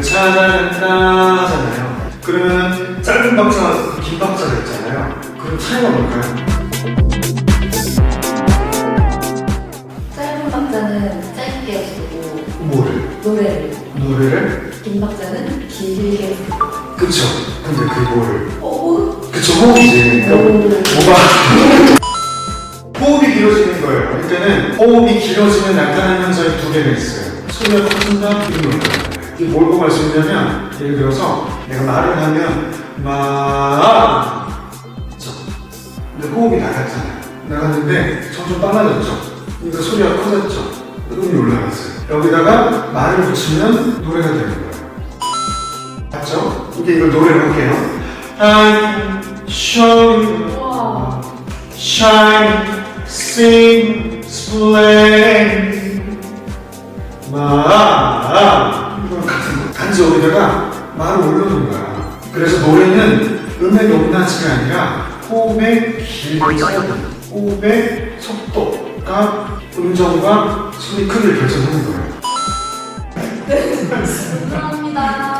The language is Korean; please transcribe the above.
차단한다 하잖아요. 그러면 짧은 박자와 긴 박자가 있잖아요. 그럼 차이가 뭘까요? 짧은 박자는 짧게 쓰고 뭐를? 노래를 노래를? 긴 박자는 길게 쓰고 그쵸. 근데 그 뭐를? 어? 그쵸, 호흡이지. 오. 뭐가? 호흡이 길어지는 거예요. 이때는 호흡이 길어지면 나타나는 현상이 두 개가 있어요. 소리가 커진다, 기름이 올라간다. 이게 뭘 보고 할수 있냐면, 예를 들어서 내가 말을 하면, 마, 그쵸. 근데 호흡이 나갔잖아요. 나갔는데 점점 빨라졌죠. 그러니까 소리가 커졌죠. 음이 올라갔어요. 여기다가 말을 붙이면 노래가 되는 거예요. 맞죠? 이제 이걸 노래로 할게요. I'm showing shine, sing, splay. 마. 단지 여기다가 말을 올려놓은 거야. 그래서 노래는 음의 높낮이가 아니라 호흡의 짧은 호흡의 속도가 음정과 소리 크기를 결정하는 거예요. 감사합니다